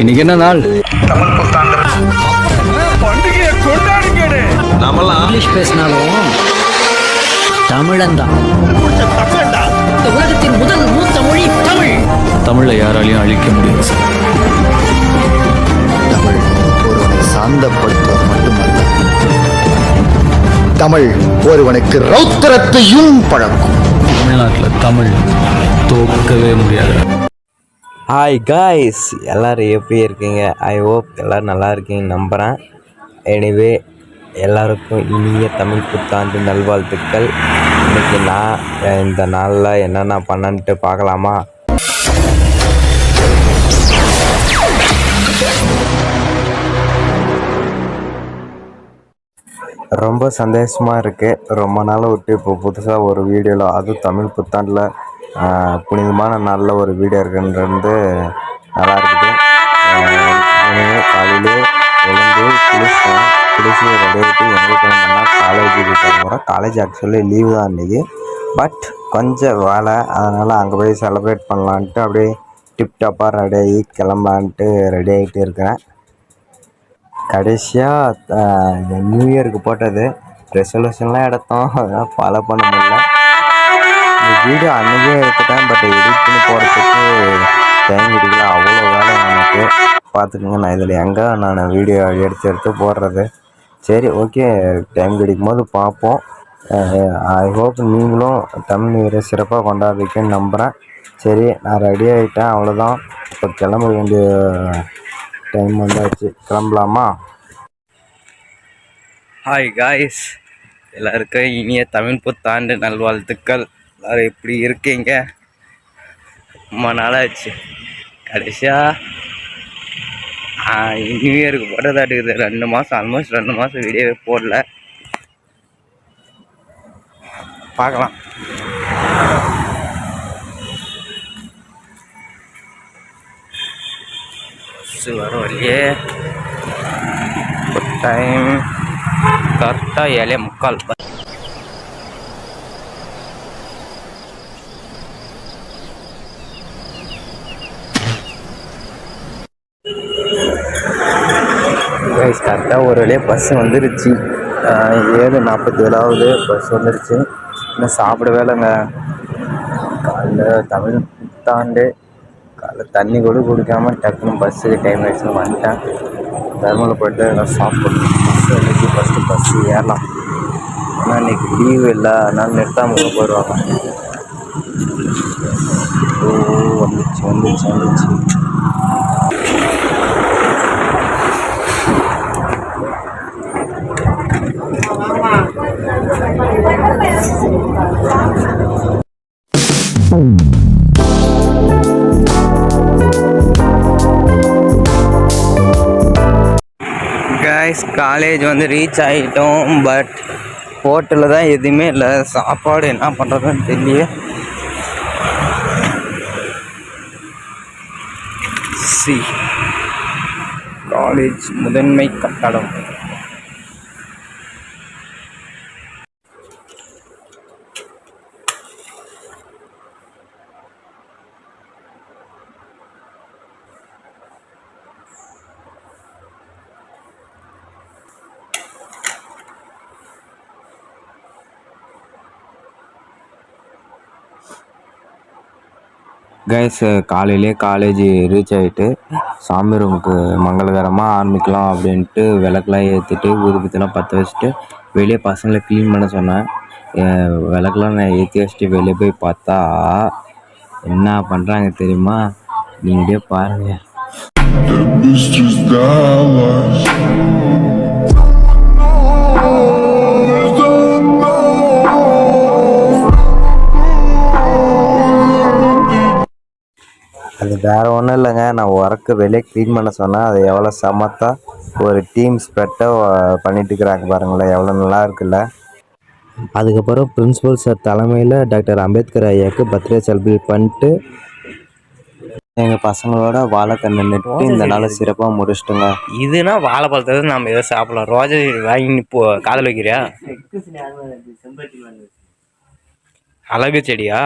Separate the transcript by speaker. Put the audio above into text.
Speaker 1: இன்னைக்கு என்ன நாள்?
Speaker 2: இங்கிலீஷ் பேசினாலும் தமிழன் தான் இந்த உலகத்தின் முதல் மூத்த மொழி தமிழ்.
Speaker 1: தமிழை யாராலையும் அழிக்க முடியாது சார்.
Speaker 3: தமிழ் ஒருவனை சாந்தப்படுத்துவது மட்டுமல்ல. தமிழ் ஒருவனுக்கு ரௌத்திரத்தையும் பழக்கும்.
Speaker 1: தமிழ்நாட்டில் தமிழ் தோற்கவே முடியாது.
Speaker 4: ஹாய் காய்ஸ் எல்லோரும் எப்படி இருக்கீங்க? ஐ ஹோப் எல்லோரும் நல்லா இருக்கீங்க நம்புகிறேன் எனிவே எல்லாருக்கும் இனிய தமிழ் புத்தாண்டு நல்வாழ்த்துக்கள். இன்றைக்கி நான் இந்த நாளில் என்னென்ன பண்ணன்ட்டு பார்க்கலாமா? ரொம்ப சந்தோஷமாக இருக்குது ரொம்ப நாள் விட்டு இப்போ புதுசாக ஒரு வீடியோவில் அதுவும் தமிழ் புத்தாண்டில் புனிதமான நல்ல ஒரு வீடியோ இருக்குன்றது நல்லா இருக்குது. காலையிலே எழுந்து குளிச்சேன் குளிச்சு ரெடி ஆகிட்டு எங்கே கிளம்புனா காலேஜுக்கு கிளம்புறோம் காலேஜ் ஆக்சுவலி லீவு தான் இன்றைக்கி பட் கொஞ்சம் வேலை. அதனால் அங்கே போய் செலிப்ரேட் பண்ணலான்ட்டு அப்படியே டிப்டாப்பாக ரெடி ஆகி கிளம்பலான்ட்டு ரெடி ஆகிட்டு இருக்கிறேன். கடைசியாக நியூ இயருக்கு போட்டது ரெசல்யூஷன்லாம் எடுத்தோம். அதெல்லாம் ஃபாலோ பண்ண முடியல. வீடியோ அன்றைக்கே எடுத்துட்டேன் பட் எடிட் பண்ணி போகிறதுக்கு டைம் கிடைக்கல அவ்வளோ வேலை எனக்கு பார்த்துக்கோங்க நான் இதில் எங்கே நான் வீடியோ எடுத்து எடுத்து போடுறது? சரி ஓகே டைம் கிடைக்கும் போது பார்ப்போம் eh, ஐ ஹோப் நீங்களும் தமிழ் நீரை சிறப்பாக கொண்டாடுறீங்கன்னு நம்புகிறேன் சரி நான் ரெடி ஆகிட்டேன் அவ்வளோதான் இப்போ கிளம்ப வேண்டிய டைம் வந்தாச்சு. கிளம்பலாமா? ஹாய் காய்ஸ் எல்லாருக்கும் இனிய தமிழ் புத்தாண்டு நல்வாழ்த்துக்கள். எல்லோரும் எப்படி இருக்கீங்க? ரொம்ப நாளாச்சு. கடைசியாக நியூ இயருக்கு போட்டதாட்டுக்குது ரெண்டு மாதம் ஆல்மோஸ்ட் ரெண்டு மாதம் வீடியோவே போடல. பார்க்கலாம். வரும் வழியே. டைம் கரெக்டாக ஏழே முக்கால். கைஸ் கரெக்டாக ஒரு வழியாக பஸ் வந்துருச்சு. ஏழு நாற்பத்தி ஏழாவது பஸ் வந்துருச்சு. இன்னும் சாப்பிடவே இல்லைங்க காலைல தமிழ் புத்தாண்டு. காலைல தண்ணி கூட குடிக்காமல் டக்குன்னு பஸ்ஸுக்கு டைம் ஆயிடுச்சுன்னு வந்துட்டேன். தர்மலை போய்ட்டு எல்லாம் சாப்பிடணும். பஸ் வந்துச்சு. ஃபஸ்ட்டு பஸ்ஸு ஏறலாம். ஆனால் இன்றைக்கி லீவு இல்லை. அதனால் நிறுத்தாமல் போயிடுவாங்க. ஓ வந்துச்சு வந்துச்சு வந்துச்சு. கைஸ் காலேஜ் வந்து ரீச் ஆகிட்டோம் பட் ஹோட்டலில் தான் எதுவுமே இல்லை. சாப்பாடு என்ன பண்ணுறதுன்னு தெரியல. சி காலேஜ் முதன்மை கட்டடம். கைஸ் காலையிலே காலேஜ் ரீச் ஆகிட்டு சாமி ரூமுக்கு மங்களகரமாக ஆரம்பிக்கலாம் அப்படின்ட்டு விளக்கெலாம் ஏற்றிட்டு ஊதுபத்திலாம் பற்ற வச்சுட்டு வெளியே பசங்களை க்ளீன் பண்ண சொன்னேன். விளக்கெலாம் நான் ஏற்றி வச்சுட்டு வெளியே போய் பார்த்தா என்ன பண்ணுறாங்க தெரியுமா? நீங்களே பாருங்கள் வேறு ஒன்றும் இல்லைங்க. நான் ஒர்க்கு வெளியே க்ளீன் பண்ண சொன்னேன் அது எவ்வளோ சமத்தாக ஒரு டீம் ஸ்ப்ரெட்டாக பண்ணிட்டு இருக்கிறாங்க பாருங்களேன். எவ்வளோ நல்லா இருக்குல்ல. அதுக்கப்புறம் பிரின்ஸிபல் சார் தலைமையில் டாக்டர் அம்பேத்கர் ஐயாவுக்கு பர்த்டே செலிப்ரேட் பண்ணிட்டு எங்கள் பசங்களோட வாழைக்கண்ணை நட்டு இந்த நாளை சிறப்பாக முடிச்சிட்டுங்க.
Speaker 5: இதுனா வாழைப்பழத்தை நம்ம எதோ சாப்பிடலாம். ரோஜா செடி வாங்கி இப்போ காதல் வைக்கிறியா? அழகு செடியா?